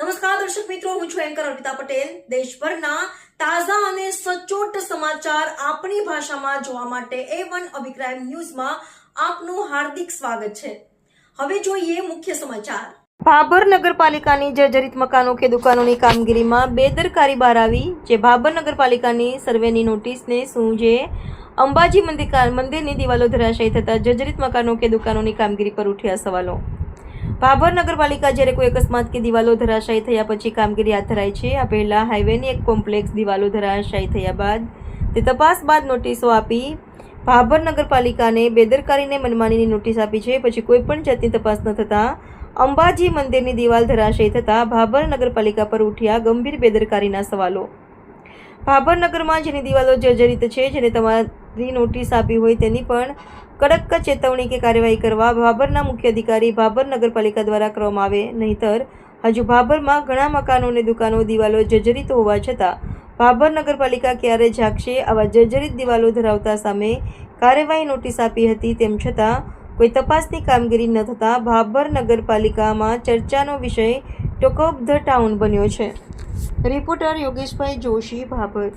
નમસ્કાર, દર્શક મિત્રો, હું છું એન્કર અર્પિતા પટેલ. દેશભરના તાજા અને સચોટ સમાચાર આપણી ભાષામાં જોવા માટે એ વન અભિક્રાઇમ ન્યૂઝમાં આપનું હાર્દિક સ્વાગત છે. હવે જોઈએ મુખ્ય સમાચાર. ભાભર નગરપાલિકાની જર્જરિત મકાનો કે દુકાનોની કામગીરીમાં બેદરકારી બહાર આવી, જે ભાભર નગરપાલિકાની સર્વેની નોટિસને શું જે અંબાજી મંદિર મંદિરની દિવાલો ધરાશાયી થતા જર્જરિત મકાનો કે દુકાનોની કામગીરી પર ઉઠ્યા સવાલો. ભાભર નગરપાલિકા જ્યારે કોઈ અકસ્માત કે દિવાલો ધરાશાયી થયા પછી કામગીરી હાથ ધરાય છે, આ પહેલાં હાઈવેની એક કોમ્પ્લેક્સ દિવાલો ધરાશાયી થયા બાદ તે તપાસ બાદ નોટિસો આપી ભાભર નગરપાલિકાને બેદરકારીને મનમાનીની નોટિસ આપી છે. પછી કોઈપણ જાતની તપાસ ન થતાં અંબાજી મંદિરની દિવાલ ધરાશાયી થતાં ભાભર નગરપાલિકા પર ઉઠ્યા ગંભીર બેદરકારીના સવાલો. ભાભર નગરમાં જેની દિવાલો જર્જરિત છે, જેને તમારી નોટિસ આપી હોય તેની પણ કડક ચેતવણી કે કાર્યવાહી કરવા ભાભરના મુખ્ય અધિકારી ભાભર નગરપાલિકા દ્વારા કરવામાં આવે. નહીંતર, હજુ ભાભરમાં ઘણા મકાનો અને દુકાનો, દિવાલો જર્જરિત હોવા છતાં, ભાભર નગરપાલિકા ક્યારે જાગશે આવા જર્જરિત દિવાલો ધરાવતા સામે કાર્યવાહી નોટિસ આપી હતી તેમ છતાં, કોઈ તપાસની કામગીરી ન થતાં ભાભર નગરપાલિકામાં ચર્ચાનો વિષય ટોક ઓફ ધ ટાઉન બન્યો છે. રિપોર્ટર યોગેશભાઈ જોશી, ભાભર